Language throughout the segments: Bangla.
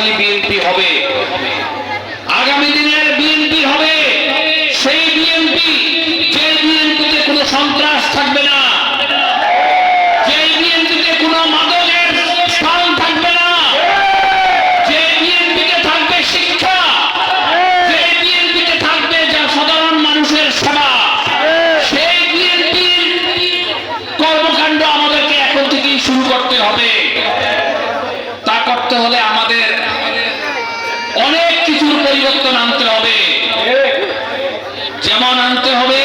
প্রভাবশালী বিএনপি হবে। আগামী দিনের বিএনপি হবে। সেই বিএনপি যে বিএনপিতে কোনো সন্ত্রাস থাকবে না। যে বিএনপিতে কোনো মাদকের স্থান থাকবে না। যে বিএনপিতে থাকবে শিক্ষা। যে বিএনপিতে থাকবে যা সাধারণ মানুষের সেবা। সেই কর্মকাণ্ড আমাদেরকে এখন থেকেই শুরু করতে হবে। তা করতে হলে আমাদের অনেক কিছুর পরিবর্তন আনতে হবে যেমন আনতে হবে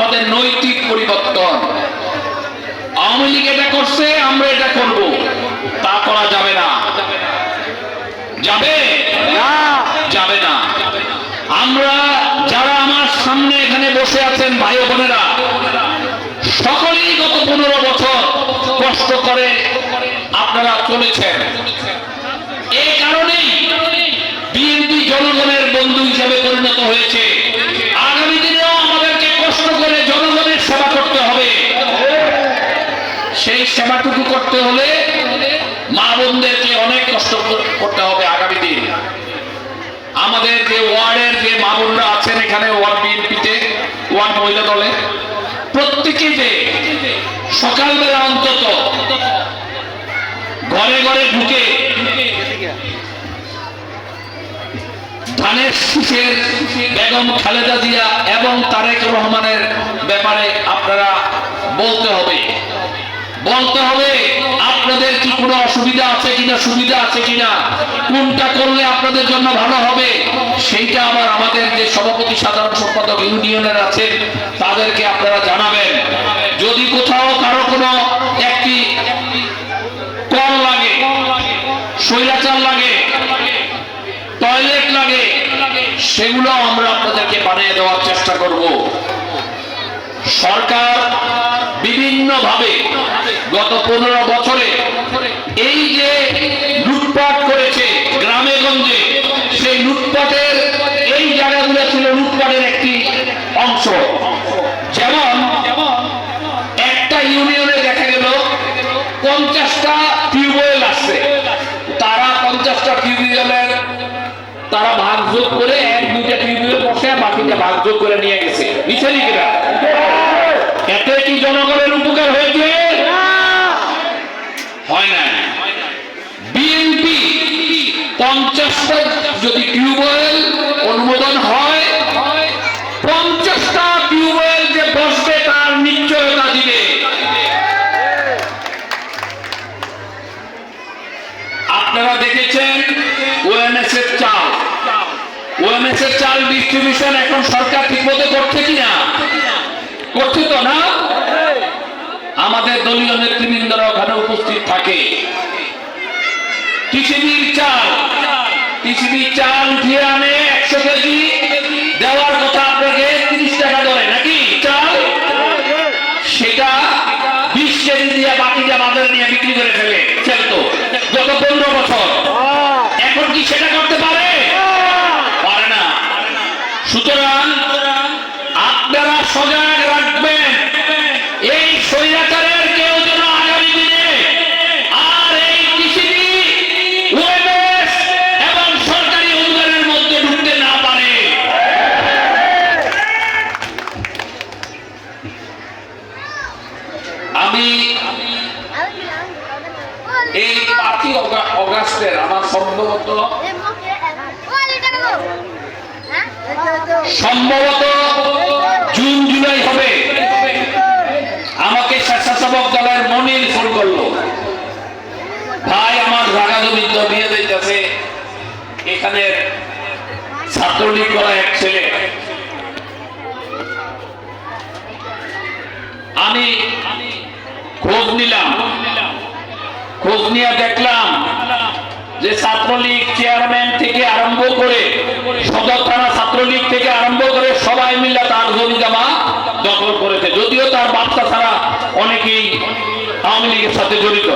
আমাদের নৈতিক পরিবর্তন। আওয়ামী লীগ এটা করছে আমরা এটা করব। তা করা যাবে না। যাবে? না। যাবে না। আমরা যারা আমার সামনে এখানে বসে আছেন ভাই বোনেরা সকলেই গত পনেরো বছর কষ্ট করে আপনারা চলেছেন। এই কারণেই বিএনপি জনগণের বন্ধু হিসেবে পরিণত হয়েছে আগামী দিনেও আমাদেরকে কষ্ট করে জনগণের সেবা করতে হবে সেই সেবাটুকু করতে হলে মা বোনদেরকে অনেক কষ্ট করতে হবে আগামী দিন। আমাদের যে ওয়ার্ডের যে মা বোনরা আছেন এখানে ওয়ার্ড বিএনপিতে, ওয়ার্ড মহিলা দলে, প্রত্যেকে যে সকালবেলা অন্তত ঘরে ঘরে ঢুকে ধানের শীষের বেগম খালেদা জিয়া এবং তারেক রহমানের ব্যাপারে আপনারা বলতে হবে। বলতে হবে, আপনাদের কি কোনো অসুবিধা আছে কিনা, সুবিধা আছে কিনা? কোনটা করলে আপনাদের জন্য ভালো হবে? সেইটা আবার আমাদের যে সভাপতি, সাধারণ সম্পাদক ইউনিয়নের আছেন, তাদেরকে আপনারা জানাবেন। যদি কোথাও কারও কোনো একটি কল লাগে, স্বৈরাচার লাগে, টয়লেট লাগে, সেগুলো আমরা আপনাদেরকে বানিয়ে দেওয়ার চেষ্টা করব। সরকার গত পনেরো বছরে এই যে লুটপাট করেছে গ্রামে গঞ্জে, সেই লুটপাটের এই জায়গাগুলো ছিল লুটপাটের একটি অংশ। যেমন একটা ইউনিয়নে দেখা গেল পঞ্চাশটা টিউবওয়েল আসছে। তারা পঞ্চাশটা টিউবওয়েলের তারা ভাগযোগ করে এক, দুইটা টিউবওয়েল বসে বাকিটা ভাগযোগ করে নিয়ে গেছে। কিনা এতে কি জনগণের উপকার আপনারা দেখেছেন ওএমএস এর চাল। ওএমএস এর চাল ডিস্ট্রিবিউশন এখন সরকার ঠিকমতো করছে কিনা? করছে তো না? আমাদের দলীয় নেতৃবৃন্দরা ওখানে উপস্থিত থাকে। কৃষিবির চাল। কৃষিবির চাল উঠিয়ে আনে একশো কেজি। দেওয়ার কথা আপনাকে তিরিশ টাকা ধরে, নাকি? চাল? সেটা বিশ কেজি দিয়ে বাকিটা বাজারে নিয়ে বিক্রি করে ফেলে। আমি এই পাঁচই অগাস্টের আমার সম্ভবত সম্ভবত জুন, জুলাই হবে। আমাকে স্বেচ্ছাসেবক দলের মনির ফোন করল। ভাই, আমার জায়গা জমি জমিয়ে দিতেছে। এখানে ছাত্রলীগ করা এক ছেলে। আমি খোঁজ নিলাম। খোঁজ নিয়ে দেখলাম যে ছাত্রলীগ চেয়ারম্যান থেকে আরম্ভ করে সদর থানা ছাত্রলীগ থেকে আরম্ভ করে সবাই মিলে তার জমি জমা দখল করেছে। যদিও তার বাচ্চা ছাড়া অনেকেই আওয়ামী লীগের সাথে জড়িত।